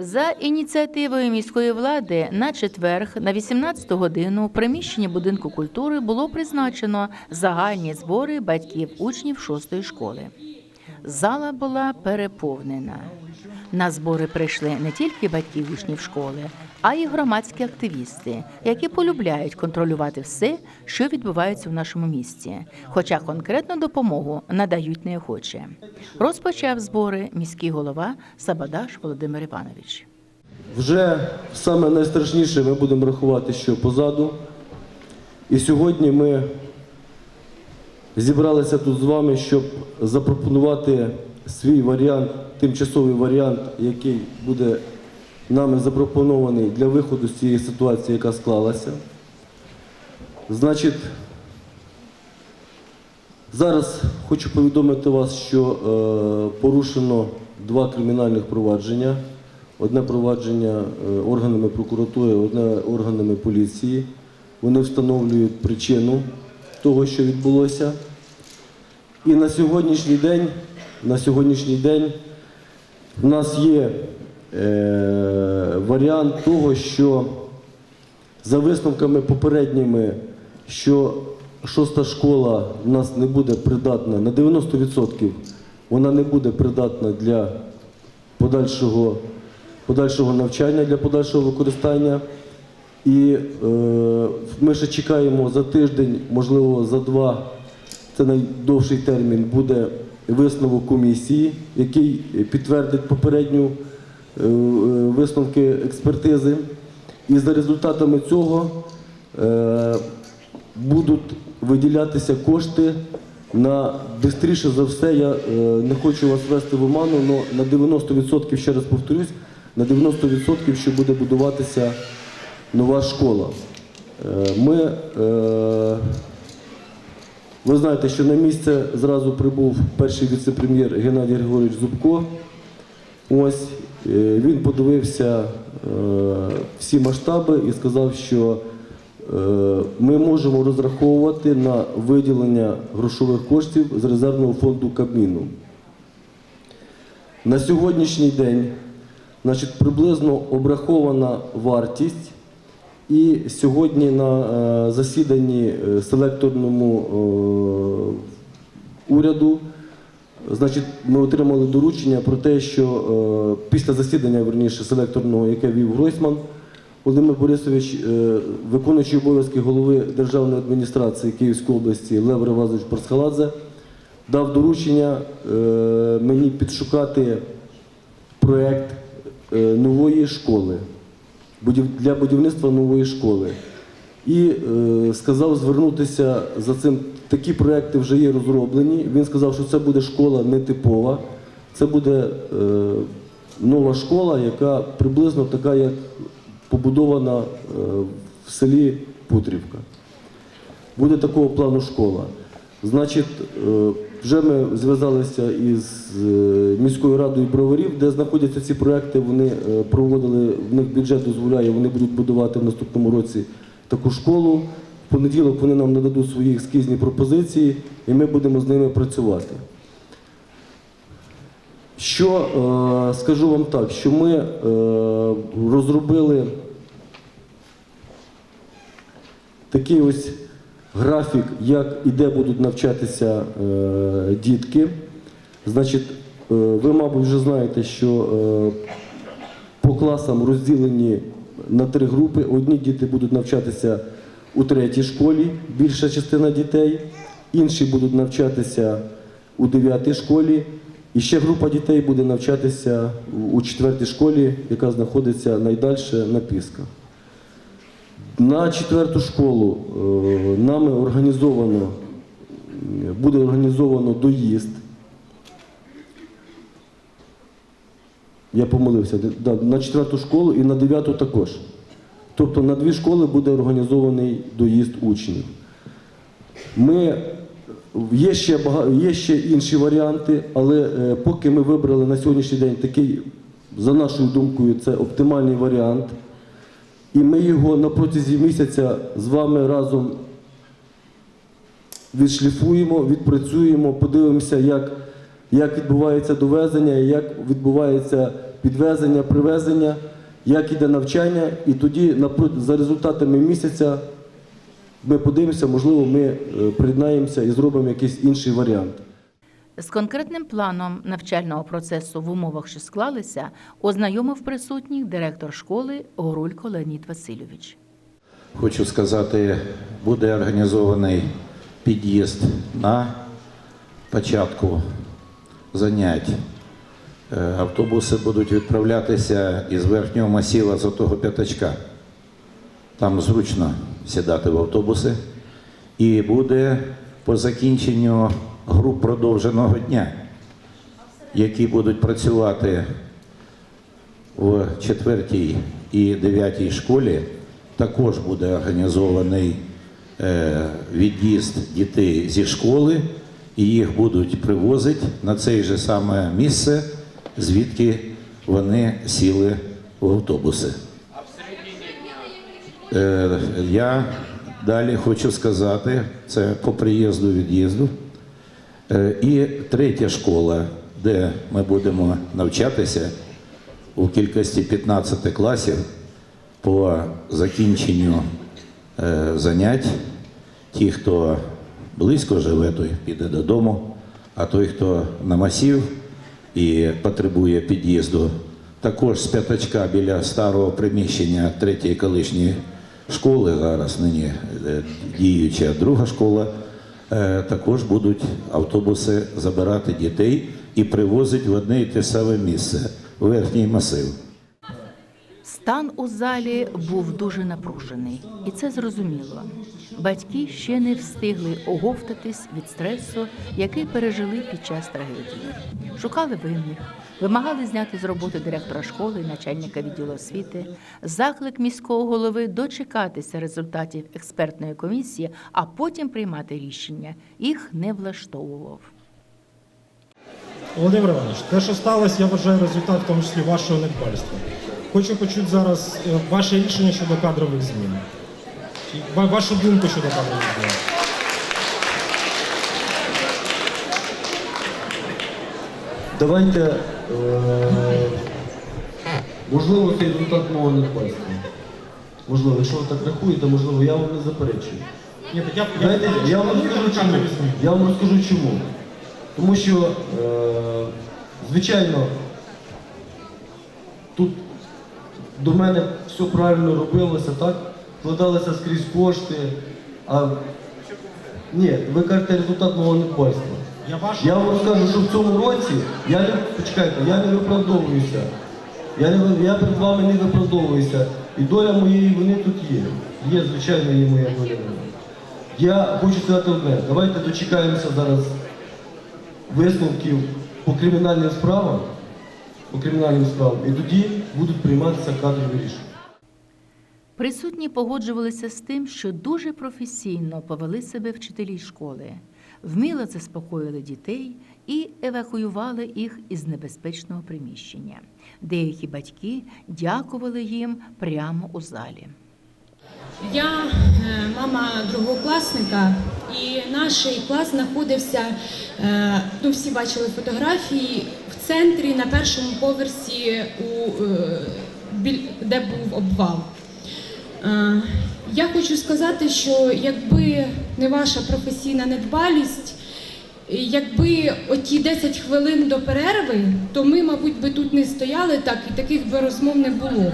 За ініціативою міської влади на четверг на 18 годину в приміщенні будинку культури було призначено загальні збори батьків учнів шостої школи. Зала була переповнена. На збори прийшли не тільки батьки учнів школи, а й громадські активісти, які полюбляють контролювати все, що відбувається в нашому місті, хоча конкретну допомогу надають неохоче. Розпочав збори міський голова Сабадаш Володимир Іванович. Вже саме найстрашніше ми будемо рахувати, що позаду. І сьогодні ми зібралися тут з вами, щоб запропонувати свій варіант, тимчасовий варіант, який буде нами запропонований для виходу з цієї ситуації, яка склалася. Значить, зараз хочу повідомити вас, що е, порушено два кримінальних провадження. Одне провадження е, органами прокуратури, одне органами поліції. Вони встановлюють причину того, що відбулося. І на сьогоднішній день, на сьогоднішній день в нас є е, варіант того, що за висновками попередніми, що шоста школа в нас не буде придатна на 90%, вона не буде придатна для подальшого, подальшого навчання, для подальшого використання. І е, ми ще чекаємо за тиждень, можливо, за два, це найдовший термін, буде висновок комісії, який підтвердить попередню е, е, висновки експертизи. І за результатами цього е, будуть виділятися кошти на швидше за все. Я е, не хочу вас ввести в оману, але на 90%, ще раз повторюсь, на 90% що буде будуватися нова школа. Е, Ми, е, ви знаєте, що на місце зразу прибув перший віце-прем'єр Геннадій Григорович Зубко. Ось е, він подивився е, всі масштаби і сказав, що е, ми можемо розраховувати на виділення грошових коштів з резервного фонду Кабміну. На сьогоднішній день значить, приблизно обрахована вартість, і сьогодні на е, засіданні е, селекторному е, уряду ми отримали доручення про те, що після засідання, верніше, селекторного, яке вів Гройсман, Володимир Борисович, виконуючий обов'язки голови Державної адміністрації Київської області Лев Ревазович Парсхаладзе, дав доручення мені підшукати проєкт нової школи, для будівництва нової школи. І е, сказав звернутися за цим. Такі проекти вже є розроблені. Він сказав, що це буде школа нетипова, це буде е, нова школа, яка приблизно така, як побудована е, в селі Путрівка. Буде такого плану школа. Значить, е, вже ми зв'язалися із е, міською радою броварів, де знаходяться ці проекти. Вони е, проводили, в них бюджет дозволяє, вони будуть будувати в наступному році таку школу. В понеділок вони нам нададуть свої ескізні пропозиції, і ми будемо з ними працювати. Що скажу вам так, що ми розробили такий ось графік, як і де будуть навчатися е, дітки. Значить, е, ви, мабуть, вже знаєте, що е, по класам розділені на три групи. Одні діти будуть навчатися у третій школі, більша частина дітей, інші будуть навчатися у дев'ятій школі, і ще група дітей буде навчатися у- четвертій школі, яка знаходиться найдальше на Пісках. На четверту школу е, нами організовано, буде організовано доїзд. Я помилився, на четверту школу і на дев'яту також. Тобто на дві школи буде організований доїзд учнів. Ми, є, ще бага- є ще інші варіанти, але е, поки ми вибрали на сьогоднішній день такий, за нашою думкою, це оптимальний варіант. І ми його на протязі місяця з вами разом відшліфуємо, відпрацюємо, подивимося, як, як відбувається довезення, як відбувається підвезення, привезення, як іде навчання, і тоді за результатами місяця ми подивимося, можливо, ми е, приєднаємося і зробимо якийсь інший варіант. З конкретним планом навчального процесу в умовах, що склалися, ознайомив присутніх директор школи Горулько Леонід Васильович. Хочу сказати, буде організований під'їзд на початку занять. Е, Автобуси будуть відправлятися із верхнього масіва з отого п'ятачка. Там зручно сідати в автобуси. І буде по закінченню груп продовженого дня, які будуть працювати в четвертій і дев'ятій школі також буде організований е, від'їзд дітей зі школи, і їх будуть привозити на це же саме місце, звідки вони сіли в автобуси. Е, Я далі хочу сказати, це по приїзду від'їзду. Е, І третя школа, де ми будемо навчатися у кількості 15 класів по закінченню е, занять. Ті, хто близько живе, той піде додому, а той, хто на масів і потребує під'їзду, також з п'ятачка біля старого приміщення третьої колишньої школи, зараз нині е, діюча друга школа, також будуть автобуси забирати дітей і привозити в одне і те саме місце верхній масив. Стан у залі був дуже напружений, і це зрозуміло. Батьки ще не встигли оговтатись від стресу, який пережили під час трагедії. Шукали винних, вимагали зняти з роботи директора школи начальника відділу освіти. Заклик міського голови дочекатися результатів експертної комісії, а потім приймати рішення. Їх не влаштовував. Володимир Іванович, те, що сталося, я вважаю результат в тому числі вашого недбальства. Хочу почути зараз е, ваше рішення щодо кадрових змін. Вашу думку щодо кадрових змін. Давайте, е, можливо, це результат мого недбальства. Можливо, якщо ви так рахуєте, можливо, я вам не заперечую. Ні, так я, Знаєте, я вам розкажу чому. Я вам розкажу чому. Тому що, е, звичайно, тут до мене все правильно робилося, так? Вкладалися скрізь кошти. А ні, ви кажете результат мого недбальства. Я вашу Я вам скажу, що в цьому році я не почекайте, я не виправдовуюся. Я, не, я перед вами не виправдовуюся. І доля моєї вини тут є. Є, звичайно, є моя доля. Я хочу сказати одне, давайте дочекаємося зараз висновків по кримінальним справам, по кримінальним справам, і тоді будуть прийматися кадрові рішення. Присутні погоджувалися з тим, що дуже професійно повели себе вчителі школи, вміло заспокоїли дітей і евакуювали їх із небезпечного приміщення. Деякі батьки дякували їм прямо у залі. Я е, мама другокласника, і наш клас знаходився, е, ну всі бачили фотографії в центрі на першому поверсі, у, е, де був обвал. Я хочу сказати, що якби не ваша професійна недбалість, якби оті 10 хвилин до перерви, то ми, мабуть, би тут не стояли так і таких би розмов не було.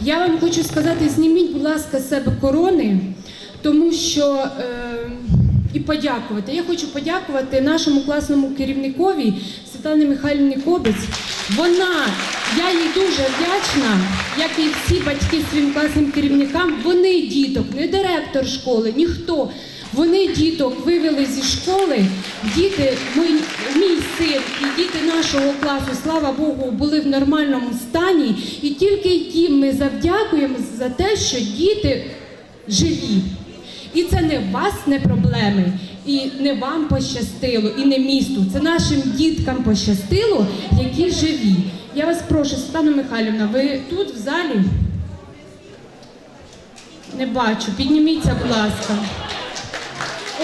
Я вам хочу сказати, зніміть, будь ласка, себе корони, тому що е, і подякувати. Я хочу подякувати нашому класному керівникові Світлані Михайлівні Кобець. Вона, я їй дуже вдячна, як і всі батьки своїм класним керівникам. Вони діток, не директор школи, ніхто. Вони діток вивели зі школи. Діти, мій, мій син і діти нашого класу, слава Богу, були в нормальному стані. І тільки їм ми завдякуємо за те, що діти живі. І це не вас не проблеми, і не вам пощастило, і не місту. Це нашим діткам пощастило, які живі. Я вас прошу, Світлана Михайлівна, ви тут в залі? Не бачу. Підніміться, будь ласка.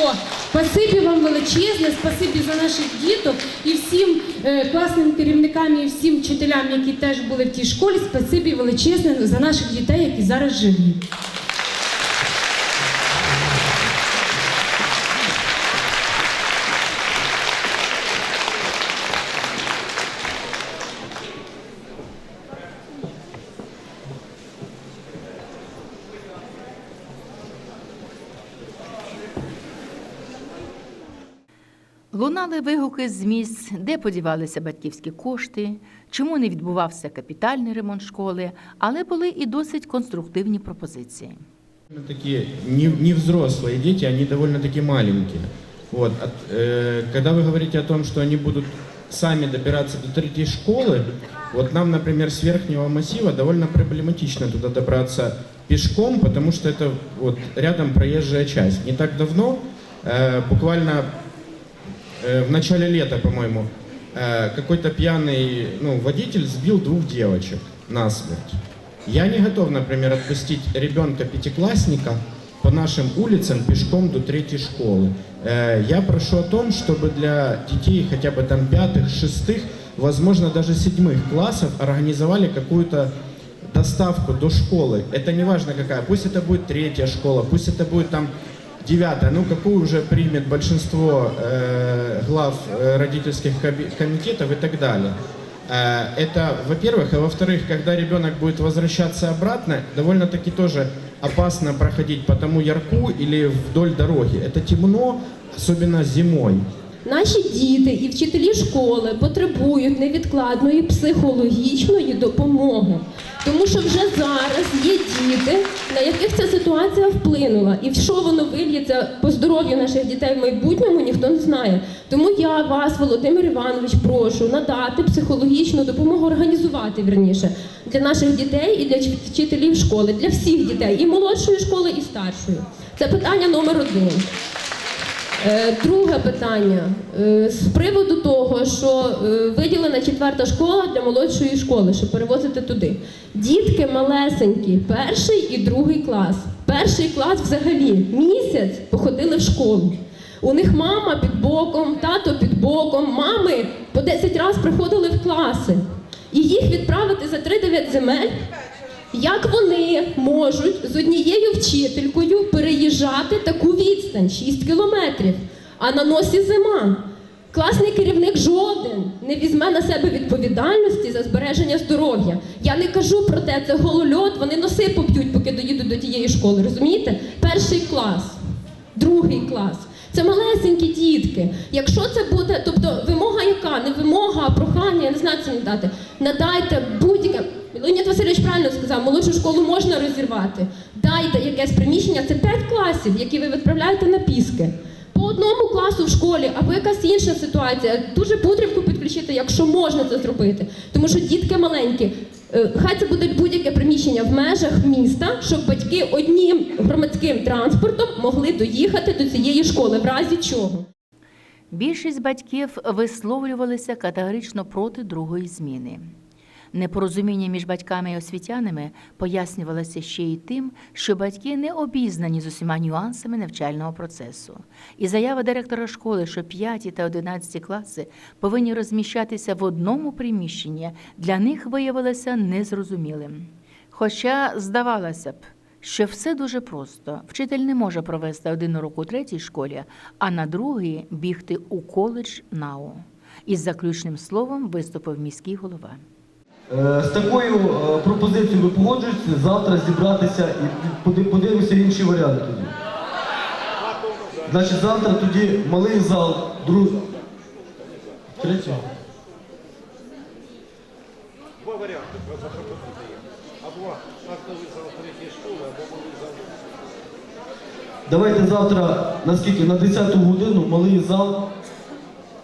О, Спасибі вам величезне, спасибі за наших діток і всім е, класним керівникам і всім вчителям, які теж були в тій школі. Спасибі величезне за наших дітей, які зараз живі. Лунали вигуки з місць, де подівалися батьківські кошти, чому не відбувався капітальний ремонт школи, але були і досить конструктивні пропозиції. Такие не, не взрослые дети, они довольно-таки маленькие. Вот. от- э, когда вы говорите о том, что они будут сами добираться до третьей школы, вот нам, например, с верхнего массива довольно проблематично туда добраться пешком, потому что это вот рядом проезжая часть. Не так давно, э, буквально э, в начале лета, по-моему, э, какой-то пьяный ну, водитель сбил двух девочек насмерть. Я не готов, например, отпустить ребенка пятиклассника по нашим улицам пешком до третьей школы. Э, Я прошу о том, чтобы для детей хотя бы там пятых, шестых, возможно, даже седьмых классов организовали какую-то доставку до школы. Это не важно какая, пусть это будет третья школа, пусть это будет там девятая, ну какую уже примет большинство э, глав э, родительских комитетов и так далее. Э, Это, во-первых, а во-вторых, когда ребенок будет возвращаться обратно, довольно-таки тоже опасно проходить по тому ярку или вдоль дороги. Это темно, особенно зимой. Наші діти і вчителі школи потребують невідкладної психологічної допомоги, тому що вже зараз є діти, на яких ця ситуація вплинула, і в що воно вильється по здоров'ю наших дітей в майбутньому, ніхто не знає. Тому я вас, Володимир Іванович, прошу надати психологічну допомогу, організувати вірніше для наших дітей і для вчителів школи, для всіх дітей, і молодшої школи, і старшої. Це питання номер один. Е, Друге питання Е, з приводу того, що е, виділена четверта школа для молодшої школи, щоб перевозити туди. Дітки малесенькі, перший і другий клас. Перший клас взагалі місяць походили в школу. У них мама під боком, тато під боком, мами по 10 разів приходили в класи. І їх відправити за 3-9 земель як вони можуть з однією вчителькою переїжджати таку відстань 6 кілометрів, а на носі зима? Класний керівник жоден не візьме на себе відповідальності за збереження здоров'я. Я не кажу про те, це голольот, вони носи поп'ють, поки доїдуть до тієї школи. Розумієте? Перший клас, другий клас. Це малесенькі дітки. Якщо це буде, тобто вимога яка? Не вимога, а прохання, я не знаю, це надати. Надайте будь-яке. Леонід Васильович правильно сказав, молодшу школу можна розірвати. Дайте якесь приміщення, це 5 класів, які ви відправляєте на піски. По одному класу в школі або якась інша ситуація. Дуже пудрівку підключити, якщо можна це зробити. Тому що дітки маленькі. Е, Хай це буде будь-яке приміщення в межах міста, щоб батьки одним громадським транспортом могли доїхати до цієї школи, в разі чого. Більшість батьків висловлювалися категорично проти другої зміни. Непорозуміння між батьками і освітянами пояснювалося ще й тим, що батьки не обізнані з усіма нюансами навчального процесу. І заява директора школи, що 5 та 11 класи повинні розміщатися в одному приміщенні, для них виявилося незрозумілим. Хоча здавалося б, що все дуже просто. Вчитель не може провести один урок у третій школі, а на другий бігти у коледж НАУ. Із заключним словом виступив міський голова. Е, З такою е, пропозицією ви погоджуєтеся завтра зібратися і подивимося інші варіанти тоді. Значить, завтра тоді малий зал, друг... Третій. Два варіанти запропонуйте їм. Або актовий зал третьої школи, або малий зал. Давайте завтра, наскільки, на 10-ту годину малий зал,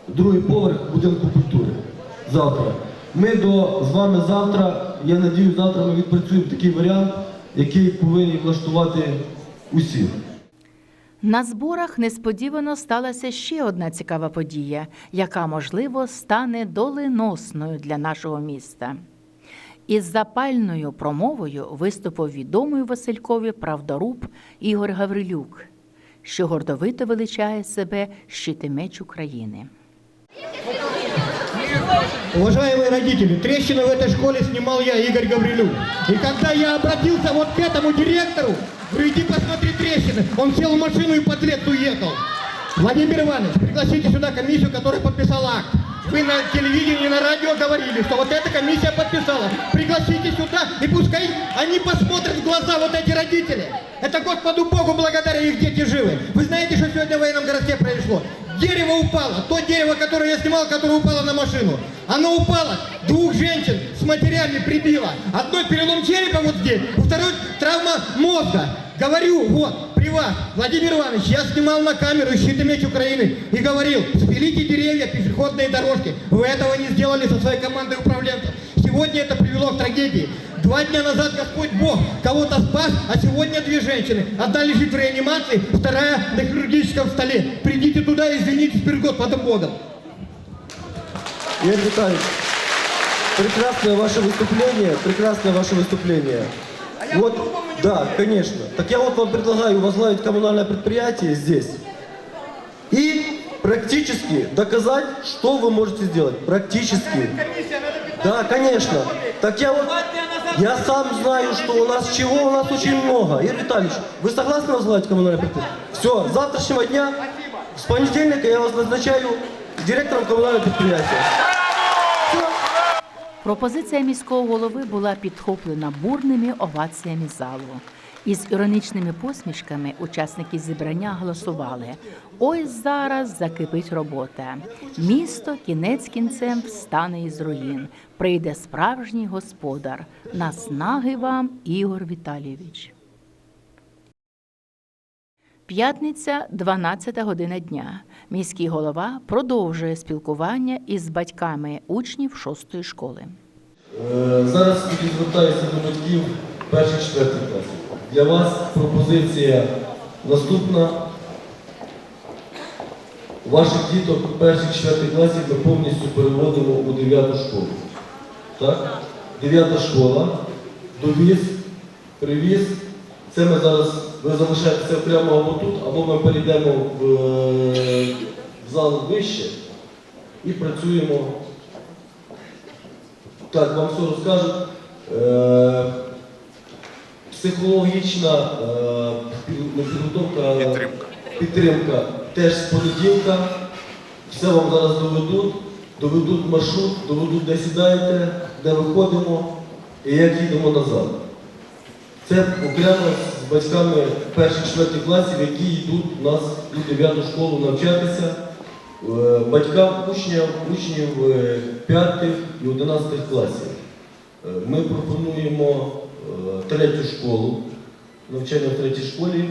другий поверх будинку культури. Завтра. Ми до, з вами завтра, я надію, завтра ми відпрацюємо такий варіант, який повинні влаштувати усіх. На зборах несподівано сталася ще одна цікава подія, яка, можливо, стане доленосною для нашого міста. Із запальною промовою виступив відомий Василькові правдоруб Ігор Гаврилюк. що гордовито величає себе щитимеч України. Уважаемые родители, трещины в этой школе снимал я, Игорь Гаврилюк. И когда я обратился вот к этому директору, говорю, иди посмотри трещины, он сел в машину и под лет уехал. Владимир Иванович, пригласите сюда комиссию, которая подписала акт. Вы на телевидении, на радио говорили, что вот эта комиссия подписала. Пригласите сюда, и пускай они посмотрят в глаза вот эти родители. Это Господу Богу благодаря их дети живы. Вы знаете, что сегодня в военном городке произошло? Дерево упало, то дерево, которое я снимал, которое упало на машину. Оно упало, двух женщин с матерями прибило. Одной перелом черепа вот здесь, у второй травма мозга. Говорю, вот, при вас, Владимир Иванович, я снимал на камеру «Щит и меч Украины» и говорил, спилите деревья, пешеходные дорожки. Вы этого не сделали со своей командой управленцев. Сегодня это привело к трагедии. Два дня назад Господь Бог кого-то спас, а сегодня две женщины. Одна лежит в реанимации, вторая на хирургическом столе. Придите туда и извинитесь перед Господом Богом. Игорь Витальевич, прекрасное ваше выступление, прекрасное ваше выступление. Вот, да, конечно. Так я вот вам предлагаю возглавить коммунальное предприятие здесь и практически доказать, что вы можете сделать. Практически. Да, конечно. Так я вот, я сам знаю, что у нас чего у нас очень много. Игорь Витальевич, вы согласны возглавить коммунальное предприятие? Все, с завтрашнего дня, с понедельника я вас назначаю директором коммунального предприятия. Пропозиція міського голови була підхоплена бурними оваціями залу. Із іронічними посмішками учасники зібрання голосували. Ось зараз закипить робота. Місто кінець кінцем встане із руїн. Прийде справжній господар. Наснаги вам, Ігор Віталійович. П'ятниця, 12 година дня. Міський голова продовжує спілкування із батьками учнів шостої школи. Е, Зараз звертаюся до батьків перших четвертих класів. Для вас пропозиція наступна. Ваших діток перших четвертих класів ми повністю переводимо у 9 школу. Так? 9 школа, довіз, привіз. Це ми зараз, ви залишаєтеся прямо або тут, або ми перейдемо в, е, в зал вище і працюємо так, вам все розкажуть. Е, психологічна е, підготовка, підтримка. підтримка теж з понеділка. Все вам зараз доведуть, доведуть маршрут, доведуть, де сідаєте, де виходимо і як їдемо назад. Це окремо з батьками перших четвертих класів, які йдуть у нас у 9 школу навчатися. Е, батькам учнів, учнів 5 і 11 класів. Е, Ми пропонуємо е, третю школу, навчання в третій школі.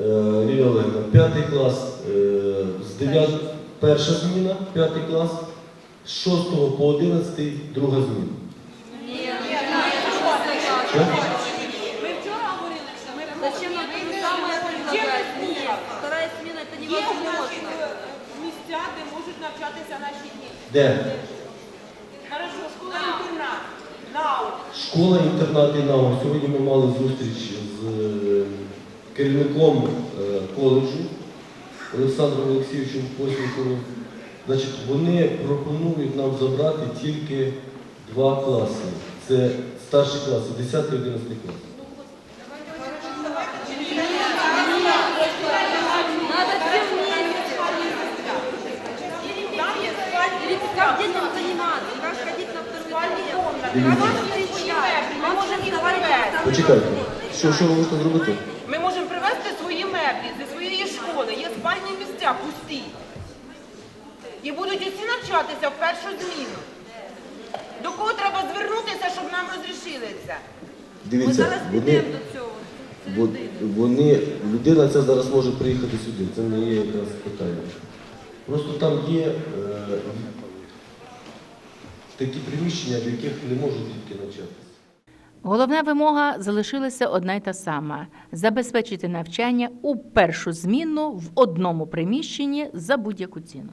Е, Лілія Олегівна, п'ятий клас, е, з 9, перша зміна, п'ятий клас, з 6 по 11 друга зміна. Ми вчора говорили, що ми зачем нам саме Вторая смена це невозможно. Місця, де можуть навчатися наші діти. Де? Хорошо, школа-інтернат. НАУ. Школа-інтернат «Інау». Сьогодні ми мали зустріч з е, керівником е, коледжу Олександром Олексійовичем Посніковим. Значить, вони пропонують нам забрати тільки два класи. Це старші класи, 10 і 11 клас. Надо все вместе. Там є спальні Как детям заниматься? Как ходить на вторую Дивіться. Ми можемо Почекайте, що, що ви можете зробити? Ми можемо привезти свої меблі зі своєї школи. Є спальні місця пусті. І будуть усі навчатися в першу зміну. До кого треба звернутися, щоб нам розрішили це? Ми Дивіться, зараз вони, підемо до цього. бо- вони, людина ця зараз може приїхати сюди, це не є якраз питання. Просто там є е, такі приміщення, в яких не можуть дітки навчатися. Головна вимога залишилася одна й та сама: забезпечити навчання у першу зміну в одному приміщенні за будь-яку ціну.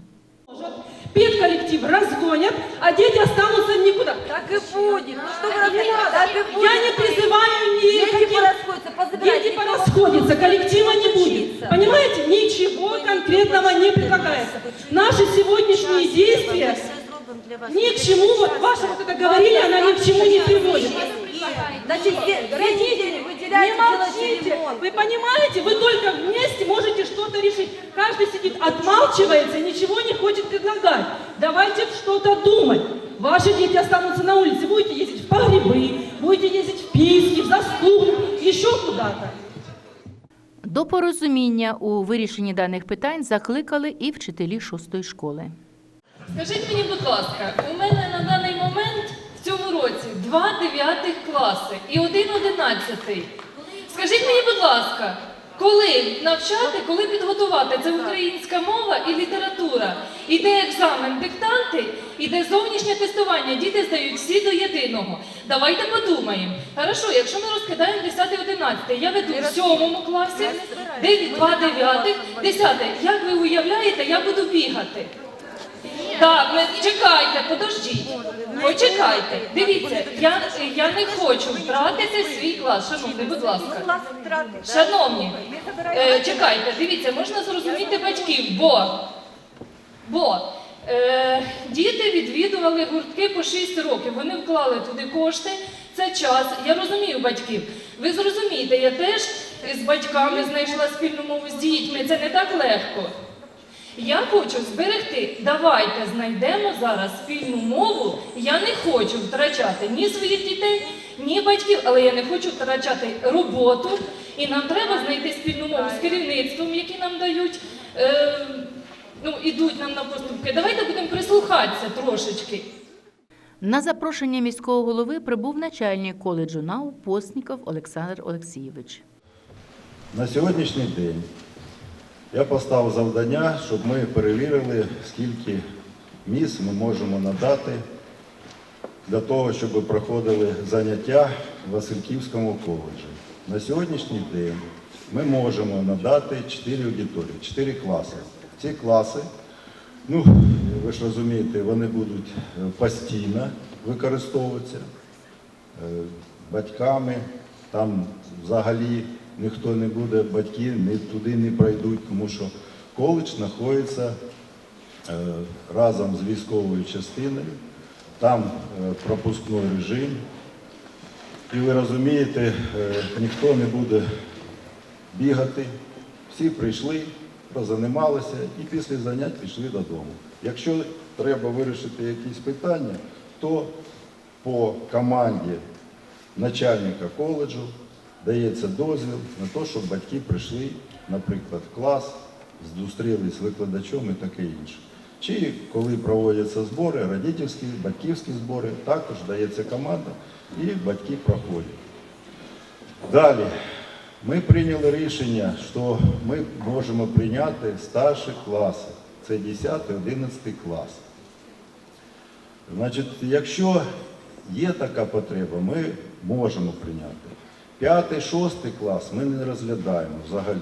Педколлектив разгонят, а дети останутся никуда. Так и будет. Ну что вы разговариваете? Так и будет. Я не призываю ни Дети каких- порасходятся. Дети порасходятся, коллектива не будет. Понимаете? Ничего конкретного не предлагается. Наши сегодняшние действия ни к чему, вот ваше вот это говорили, она ни к чему не приводит. Значит, родители, Не молчите! Вы понимаете, вы только вместе можете что-то решить. Каждый сидит, отмалчивается и ничего не хочет предлагать. Давайте что-то думать. Ваши дети останутся на улице, будете ездить в погребы, будете ездить в Писки, в Заслугу, еще куда-то. До порозуміння у вирішенні даних питань закликали і вчителі шостої школи. Скажіть мені, будь ласка, у мене на даний момент в цьому році два дев'ятих класи і один одинадцятий. Скажіть мені, будь ласка, коли навчати, коли підготувати? Це українська мова і література. Іде екзамен, диктанти, іде зовнішнє тестування. Діти здають всі до єдиного. Давайте подумаємо. Хорошо, якщо ми розкидаємо 10-11, я веду в сьомому класі, 9, 2 дев'ятих, 10. Як ви уявляєте, я буду бігати? Так, не чекайте, подождіть. Почекайте. Дивіться, я, я не хочу втратити свій клас. Шановні, будь ласка. Шановні, е, чекайте, дивіться, можна зрозуміти батьків, бо, бо е, діти відвідували гуртки по 6 років. Вони вклали туди кошти. Це час. Я розумію батьків. Ви зрозумієте, я теж з батьками знайшла спільну мову з дітьми. Це не так легко. Я хочу зберегти. Давайте знайдемо зараз спільну мову. Я не хочу втрачати ні своїх дітей, ні батьків, але я не хочу втрачати роботу. І нам треба знайти спільну мову з керівництвом, які нам дають. Е, ну, ідуть нам на поступки. Давайте будемо прислухатися трошечки. На запрошення міського голови прибув начальник коледжу НАУ Постніков Олександр Олексійович. На сьогоднішній день я поставив завдання, щоб ми перевірили, скільки місць ми можемо надати для того, щоб проходили заняття в Васильківському коледжі. На сьогоднішній день ми можемо надати 4 аудиторії, 4 класи. Ці класи, ну, ви ж розумієте, вони будуть е, постійно використовуватися е, батьками, там взагалі ніхто не буде, батьки не туди не пройдуть, тому що коледж знаходиться е, разом з військовою частиною, там е, пропускний режим. І ви розумієте, е, ніхто не буде бігати. Всі прийшли, позанімалися і після занять пішли додому. Якщо треба вирішити якісь питання, то по команді начальника коледжу дається дозвіл на те, щоб батьки прийшли, наприклад, в клас, зустрілись з викладачом і таке інше. Чи коли проводяться збори, родительські, батьківські збори, також дається команда і батьки проходять. Далі. Ми прийняли рішення, що ми можемо прийняти старші класи. Це 10-11 клас. Значить, якщо є така потреба, ми можемо прийняти. П'ятий, шостий клас ми не розглядаємо взагалі.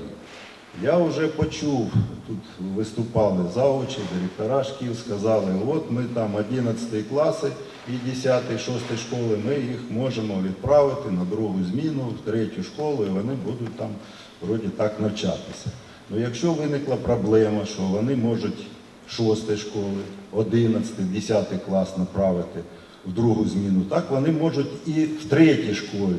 Я вже почув, тут виступали заочі, директора шкіл, сказали, от ми там 11 класи і 10, 6 школи, ми їх можемо відправити на другу зміну, в третю школу, і вони будуть там вроді так навчатися. Ну якщо виникла проблема, що вони можуть 6 школи, 11, 10 клас направити в другу зміну, так вони можуть і в третій школі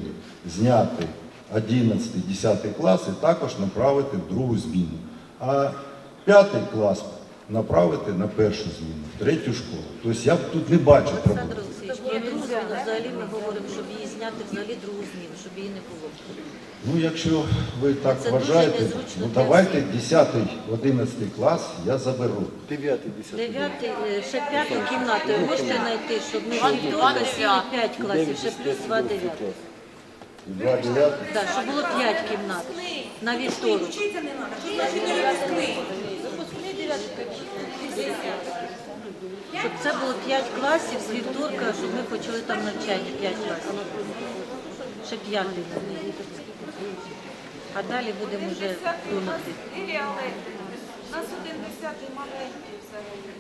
зняти 11, 10 клас і також направити в другу зміну. А п'ятий клас направити на першу зміну, в третю школу. Тобто я тут не бачу проблем. Олександр Олексійович, про другу зміну взагалі ми говоримо, щоб її зняти взагалі другу зміну, щоб її не було. Ну, якщо ви так Це дуже вважаєте, незручно ну давайте 10, 11 клас я заберу. 9, 10. Дев'ятий, е, ще п'яту кімнату ви можете знайти, щоб ми з вівторка сіли п'ять класів, ще плюс два дев'ятих. І два дев'ятих. Так, щоб було п'ять кімнат на вівторок. Щоб це було п'ять класів з вівторка, щоб ми почали там навчання, п'ять класів. Ще п'ятий. А далі будемо вже думати. У нас один десятий маленький взагалі.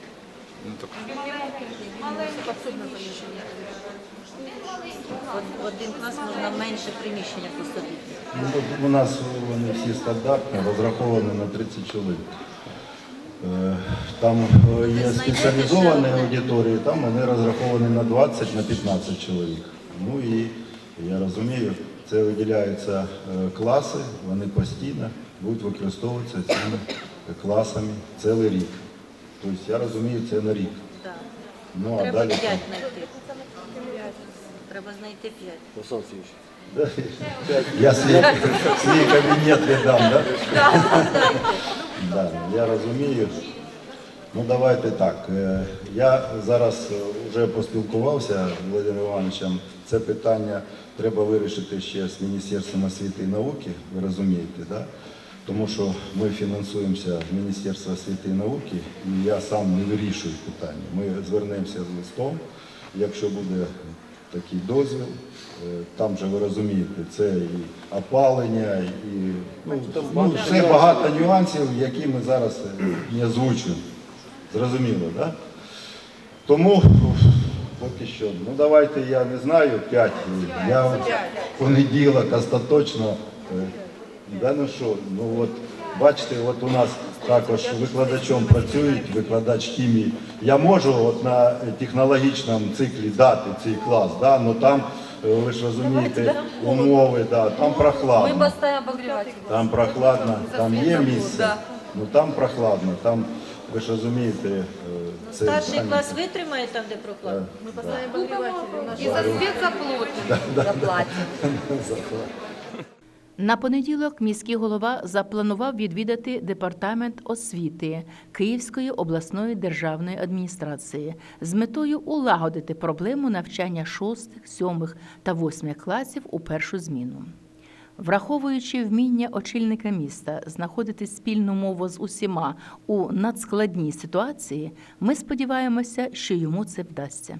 От- Один клас можна менше приміщення посадити. Ну, от У нас вони всі стандартні, розраховані на 30 чоловік. Е, Там е, є спеціалізовані аудиторії, там вони розраховані на 20, на 15 чоловік. Ну і я розумію, це виділяються е, класи, вони постійно будуть використовуватися цими класами цілий рік. Тобто я розумію, це на рік. Так. Ну а Треба далі. 5 знайти. Треба знайти 5. Я свій, свій кабінет віддам, так? Да, я розумію. Ну давайте так. Е, Я зараз вже поспілкувався з Володимиром Івановичем. Це питання треба вирішити ще з Міністерством освіти і науки, ви розумієте, да? тому що ми фінансуємося з Міністерства освіти і науки, і я сам не вирішую питання. Ми звернемося з листом, якщо буде такий дозвіл. Е, Там же ви розумієте, це і опалення, і ну, ну, все багато нюансів, які ми зараз е, не озвучуємо. Зрозуміло, так? Да? Тому поки що, ну давайте я не знаю, 5. Я в понеділок остаточно. е, Да ну що, ну от бачите, от у нас також викладачом працюють, викладач хімії. Я можу от на технологічному циклі дати цей клас, да, ну там, е, ви ж розумієте, умови, да, там прохладно. поставимо обогріватель. Там прохладно, там є місце, ну там прохладно, там, ви ж розумієте, е, це... Старший клас витримає там, де прокладно? І за світ заплатимо. Заплатимо. На понеділок міський голова запланував відвідати департамент освіти Київської обласної державної адміністрації з метою улагодити проблему навчання шостих, сьомих та восьмих класів у першу зміну. Враховуючи вміння очільника міста знаходити спільну мову з усіма у надскладній ситуації, ми сподіваємося, що йому це вдасться.